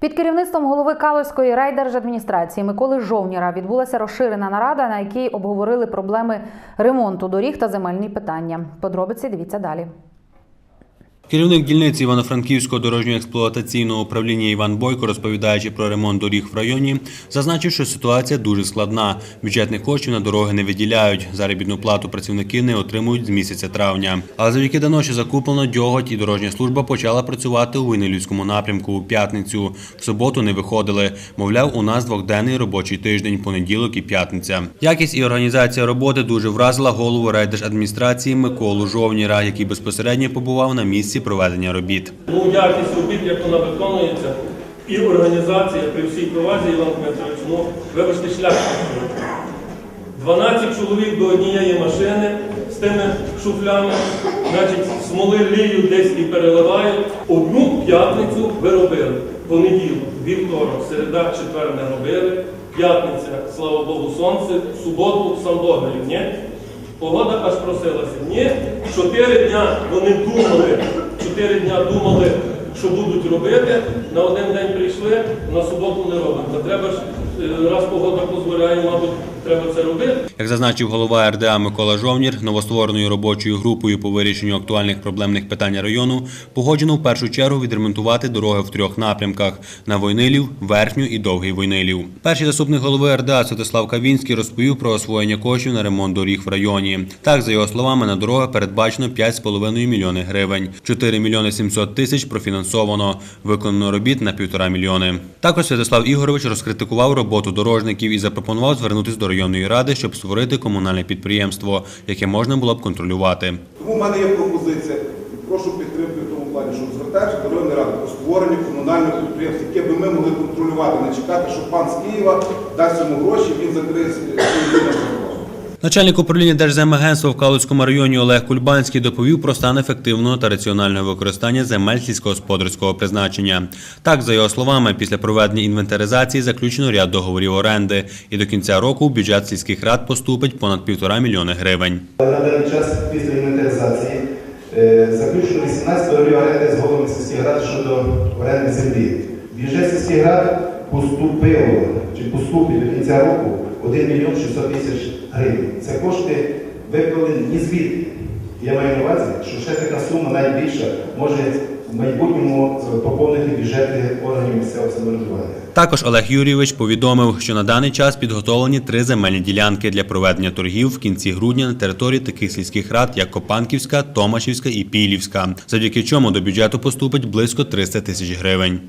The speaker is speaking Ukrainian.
Під керівництвом голови Калузької райдержадміністрації Миколи Жовніра відбулася розширена нарада, на якій обговорили проблеми ремонту доріг та земельні питання. Подробиці дивіться далі. Керівник дільниці Івано-Франківського дорожньо-експлуатаційного управління Іван Бойко, розповідаючи про ремонт доріг в районі, зазначив, що ситуація дуже складна. Бюджетних коштів на дороги не виділяють. Заробітну плату працівники не отримують з місяця травня. Але завдяки давно, що закуплено дьоготь і дорожня служба почала працювати у Винилівському напрямку у п'ятницю. В суботу не виходили. Мовляв, у нас двохденний робочий тиждень, понеділок і п'ятниця. Якість і організація роботи дуже вразила голову райдержадміністрації Миколу Жовніра, який безпосередньо побував на місці проведення робіт. Ну, якість робіт, як вона виконується, і організація при всій повазі, Іван Дмитрович, ну, вибачте, шлях. 12 чоловік до однієї машини з тими шуфлями, значить, смоли ліють десь і переливають. Одну п'ятницю ви робили. Понеділок, вівторок, середа, четвер не робили. П'ятниця, слава Богу, сонце, суботу сам Бог ні? Погода аж просилася. Ні, чотири дня вони думали, чотири дня думали, що будуть робити. На один день прийшли, на суботу не робимо. Треба ж, е, раз погода дозволяє, мабуть, треба це робити. Як зазначив голова РДА Микола Жовнір, новоствореною робочою групою по вирішенню актуальних проблемних питань району погоджено в першу чергу відремонтувати дороги в трьох напрямках на Войнилів, Верхню і Довгий Войнилів. Перший заступник голови РДА Святослав Кавінський розповів про освоєння коштів на ремонт доріг в районі. Так, за його словами, на дороги передбачено 5,5 мільйони гривень. 4 мільйони 700 тисяч профінансовано. Виконано робіт на півтора мільйони. Також Святослав Ігорович розкритикував роботу дорожників і запропонував звернутися до районної ради, щоб створити комунальне підприємство, яке можна було б контролювати. Тому в мене є пропозиція. Прошу підтримки в тому плані, щоб звертаєшся до районної ради по створенню комунального підприємства, яке би ми могли контролювати, не чекати, що пан з Києва дасть йому гроші, він закриє. Начальник управління Держземагентства в Калуцькому районі Олег Кульбанський доповів про стан ефективного та раціонального використання земель сільськогосподарського призначення. Так, за його словами, після проведення інвентаризації заключено ряд договорів оренди, і до кінця року в бюджет сільських рад поступить понад півтора мільйони гривень. На даний час після інвентаризації е, заключено 18 договорів оренди з головами сільських рад щодо оренди землі. Бюджет сільських рад поступило чи поступить до кінця року 1 мільйон 600 тисяч гривень. Це кошти виклали ні звідки. Я маю на увазі, що ще така сума найбільша може в майбутньому поповнити бюджети органів місцевого самоврядування. Також Олег Юрійович повідомив, що на даний час підготовлені три земельні ділянки для проведення торгів в кінці грудня на території таких сільських рад, як Копанківська, Томашівська і Пілівська, завдяки чому до бюджету поступить близько 300 тисяч гривень.